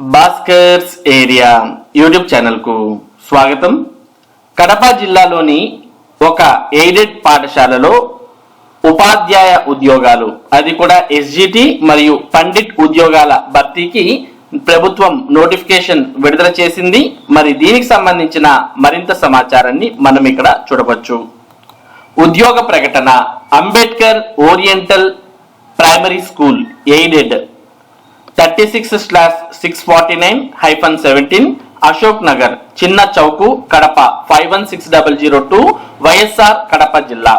Bhaskar's area YouTube ఛానల్కు స్వాగతం. కడప జిల్లాలోని ఒక ఎయిడెడ్ పాఠశాలలో ఉపాధ్యాయ ఉద్యోగాలు అది కూడా ఎస్జిటి మరియు పండిట్ ఉద్యోగాల భర్తీకి ప్రభుత్వం నోటిఫికేషన్ విడుదల చేసింది. మరి దీనికి సంబంధించిన మరింత సమాచారాన్ని మనం ఇక్కడ చూడవచ్చు. ఉద్యోగ ప్రకటన Ambedkar oriental primary school aided. Thirty six slash six forty nine hyphen seventeen Ashok Nagar Chinna Chowk Kadapa five one six double zero two YSR Kadapa జిల్లా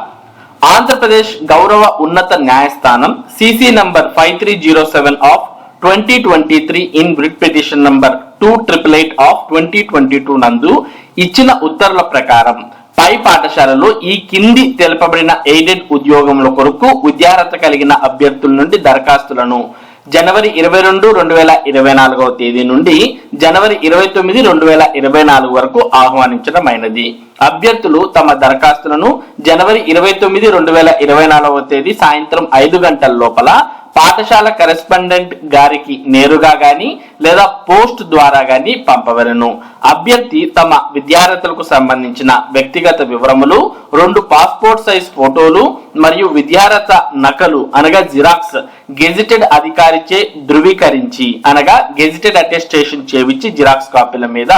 ఆంధ్రప్రదేశ్ గౌరవ ఉన్నత న్యాయస్థానం CC number five three zero seven of twenty twenty three in writ petition number two triple eight of twenty twenty two నందు ఇచ్చిన ఉత్తర్వుల ప్రకారం పై పాఠశాలలో ఈ కింది తెలుపబడిన ఎయిడెడ్ ఉద్యోగముల కొరకు విద్యార్హత కలిగిన అభ్యర్థుల నుండి దరఖాస్తులను జనవరి ఇరవై రెండు రెండు వేల ఇరవై నాలుగవ తేదీ నుండి జనవరి ఇరవై తొమ్మిది రెండు వేల ఇరవై నాలుగు వరకు ఆహ్వానించడమైనది అభ్యర్థులు తమ దరఖాస్తులను జనవరి ఇరవై తొమ్మిది రెండు వేల ఇరవై నాలుగవ తేదీ సాయంత్రం ఐదు గంటల లోపల పాఠశాల కరెస్పాండెంట్ గారికి నేరుగా గాని లేదా పోస్ట్ ద్వారా గాని పంపవలను. అభ్యర్థి తమ విద్యార్థులకు సంబంధించిన వ్యక్తిగత వివరములు రెండు పాస్పోర్ట్ సైజ్ ఫోటోలు మరియు విద్యార్హత నకలు అనగా జిరాక్స్ గెజిటెడ్ అధికారిచే ధృవీకరించి అనగా గెజిటెడ్ అటెస్టేషన్ చేయించి జిరాక్స్ కాపీల మీద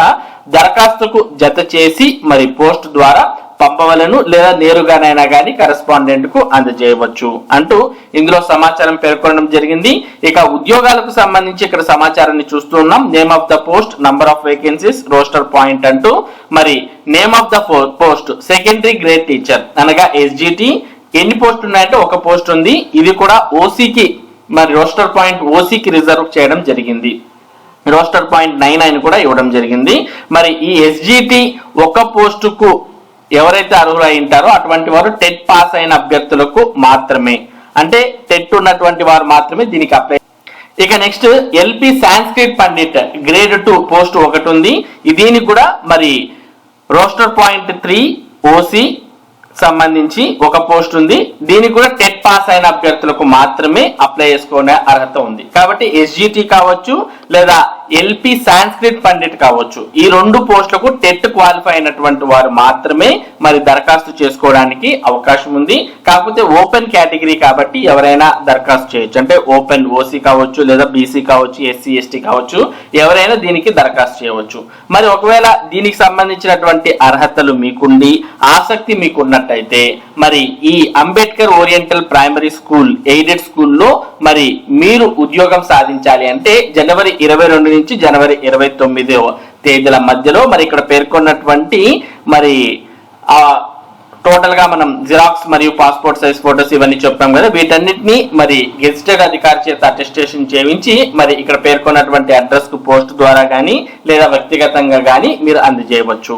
దరఖాస్తుకు జత చేసి మరి పోస్ట్ ద్వారా పంపవలను లేదా నేరుగానైనా కానీ కరెస్పాండెంట్కు అందజేయవచ్చు. అంటూ ఇందులో సమాచారం పేర్కొనడం జరిగింది. ఇక ఉద్యోగాలకు సంబంధించి ఇక్కడ సమాచారాన్ని చూస్తున్నాం name of the post number of vacancies roster point అంటూ. మరి name of the post secondary grade teacher అనగా ఎస్జిటి. ఎన్ని పోస్ట్ ఉన్నాయంటే ఒక పోస్ట్ ఉంది. ఇది కూడా ఓసీకి మరి రోస్టర్ పాయింట్ ఓసీకి రిజర్వ్ చేయడం జరిగింది. రోస్టర్ పాయింట్ నైన్ నైన్ కూడా ఇవ్వడం జరిగింది. మరి ఈ ఎస్జిటి ఒక పోస్టుకు ఎవరైతే అర్హులు ఉంటారో అటువంటి వారు టెట్ పాస్ అయిన అభ్యర్థులకు మాత్రమే. అంటే టెట్ ఉన్నటువంటి వారు మాత్రమే దీనికి అప్లై ఇక next LP Sanskrit pandit grade two post ఒకటి ఉంది. దీనికి కూడా మరి రోస్టర్ పాయింట్ త్రీ ఓసి సంబంధించి ఒక పోస్ట్ ఉంది. దీనికి కూడా టెట్ పాస్ అయిన అభ్యర్థులకు మాత్రమే అప్లై చేసుకునే అర్హత ఉంది. కాబట్టి ఎస్జిటి కావచ్చు లేదా ఎల్పి సాంస్క్రిట్ పండిట్ కావచ్చు. ఈ రెండు పోస్టులకు టెట్ క్వాలిఫై అయినటువంటి వారు మాత్రమే మరి దరఖాస్తు చేసుకోవడానికి అవకాశం ఉంది. కాకపోతే ఓపెన్ కేటగిరీ కాబట్టి ఎవరైనా దరఖాస్తు చేయొచ్చు. అంటే ఓపెన్ ఓసీ కావచ్చు లేదా బీసీ కావచ్చు ఎస్సీ ఎస్టీ కావచ్చు ఎవరైనా దీనికి దరఖాస్తు చేయవచ్చు. మరి ఒకవేళ దీనికి సంబంధించినటువంటి అర్హతలు మీకుండి ఆసక్తి మీకున్నట్టయితే మరి ఈ Ambedkar oriental primary school aided స్కూల్లో మరి మీరు ఉద్యోగం సాధించాలి అంటే జనవరి ఇరవై రెండు నుంచి జనవరి ఇరవై తొమ్మిదో తేదీల మధ్యలో మరి ఇక్కడ పేర్కొన్నటువంటి మరి ఆ టోటల్గా మనం జిరాక్స్ మరియు పాస్పోర్ట్ సైజ్ ఫోటోస్ ఇవన్నీ చెప్పాం కదా వీటన్నిటిని మరి గెజిటెడ్ అధికారి చేత అటెస్టేషన్ చేయించి మరి ఇక్కడ పేర్కొన్నటువంటి అడ్రస్కు పోస్ట్ ద్వారా కానీ లేదా వ్యక్తిగతంగా కానీ మీరు అందజేయవచ్చు.